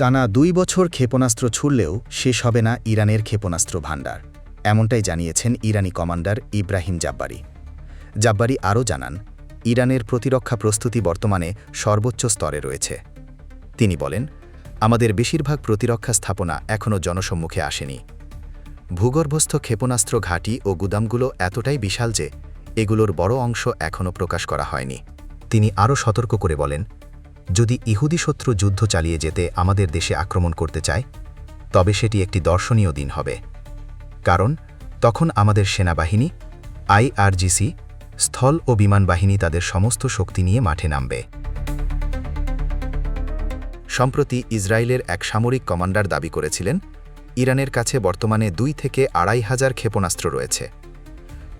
টানা দুই বছর ক্ষেপণাস্ত্র ছুড়লেও শেষ হবে না ইরানের ক্ষেপণাস্ত্র ভাণ্ডার। এমনটাই জানিয়েছেন ইরানি কমান্ডার ইব্রাহিম জাব্বারি। জাব্বারি আরও জানান, ইরানের প্রতিরক্ষা প্রস্তুতি বর্তমানে সর্বোচ্চ স্তরে রয়েছে। তিনি বলেন, আমাদের বেশিরভাগ প্রতিরক্ষা স্থাপনা এখনও জনসম্মুখে আসেনি। ভূগর্ভস্থ ক্ষেপণাস্ত্র ঘাঁটি ও গুদামগুলো এতটাই বিশাল যে এগুলোর বড় অংশ এখনও প্রকাশ করা হয়নি। তিনি আরও সতর্ক করে বলেন যদি ইহুদি শত্রু যুদ্ধ চালিয়ে যেতে আমাদের দেশে আক্রমণ করতে চায়, তবে সেটি একটি দর্শনীয় দিন হবে। কারণ, তখন আমাদের সেনাবাহিনী, আইআরজিসি, স্থল ও বিমান বাহিনী তাদের সমস্ত শক্তি নিয়ে মাঠে নামবে। সম্প্রতি ইসরায়েলের এক সামরিক কমান্ডার দাবি করেছিলেন, ইরানের কাছে বর্তমানে দুই থেকে আড়াই হাজার ক্ষেপণাস্ত্র রয়েছে।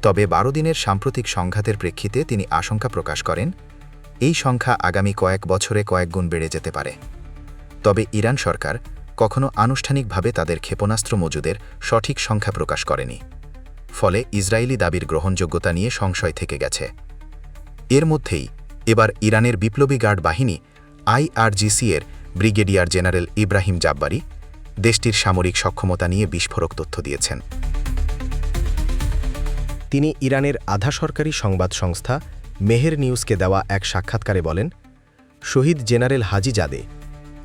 তবে বারো দিনের সাম্প্রতিক সংঘাতের প্রেক্ষিতে তিনি আশঙ্কা প্রকাশ করেন এই সংখ্যা আগামী কয়েক বছরে কয়েক গুণ বেড়ে যেতে পারে। তবে ইরান সরকার কখনো আনুষ্ঠানিকভাবে তাদের ক্ষেপণাস্ত্র মজুদের সঠিক সংখ্যা প্রকাশ করেনি। ফলে ইসরায়েলি দাবির গ্রহণযোগ্যতা নিয়ে সংশয় থেকে গেছে। এর মধ্যেই এবার ইরানের বিপ্লবী গার্ড বাহিনী আইআরজিসি এর ব্রিগেডিয়ার জেনারেল ইব্রাহিম জাব্বারি দেশটির সামরিক সক্ষমতা নিয়ে বিস্ফোরক তথ্য দিয়েছেন। তিনি ইরানের আধা সরকারি সংবাদ সংস্থা মেহের নিউজকে দেওয়া এক সাক্ষাৎকারে বলেন, শহীদ জেনারেল হাজি জাদে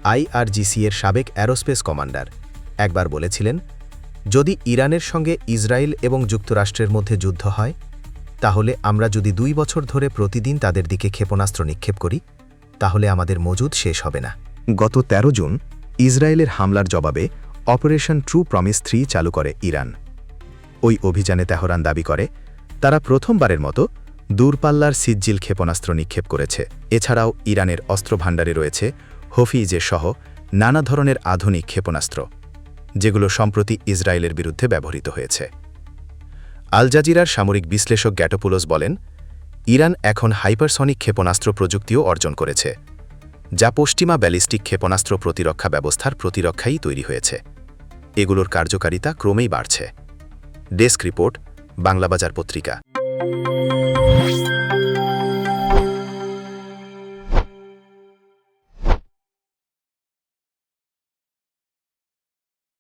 আইআরজিসি এর সাবেক অ্যারোস্পেস কমান্ডার, একবার বলেছিলেন, যদি ইরানের সঙ্গে ইসরায়েল এবং যুক্তরাষ্ট্রের মধ্যে যুদ্ধ হয়, তাহলে আমরা যদি দুই বছর ধরে প্রতিদিন তাদের দিকে ক্ষেপণাস্ত্র নিক্ষেপ করি, তাহলে আমাদের মজুদ শেষ হবে না। গত ১৩ জুন ইসরায়েলের হামলার জবাবে অপারেশন ট্রু প্রমিস থ্রি চালু করে ইরান। ওই অভিযানে তেহরান দাবি করে, তারা প্রথমবারের মতো দূরপাল্লার সিজ্জিল ক্ষেপণাস্ত্র নিক্ষেপ করেছে। এছাড়াও ইরানের অস্ত্রভাণ্ডারে রয়েছে হফিজে সহ নানা ধরনের আধুনিক ক্ষেপণাস্ত্র, যেগুলো সম্প্রতি ইসরায়েলের বিরুদ্ধে ব্যবহৃত হয়েছে। আল জাজিরার সামরিক বিশ্লেষক গ্যাটোপুলোস বলেন, ইরান এখন হাইপারসনিক ক্ষেপণাস্ত্র প্রযুক্তিও অর্জন করেছে, যা পশ্চিমা ব্যালিস্টিক ক্ষেপণাস্ত্র প্রতিরক্ষা ব্যবস্থার প্রতিরক্ষাই তৈরি হয়েছে। এগুলোর কার্যকারিতা ক্রমেই বাড়ছে। ডেস্ক রিপোর্ট, বাংলাবাজার পত্রিকা।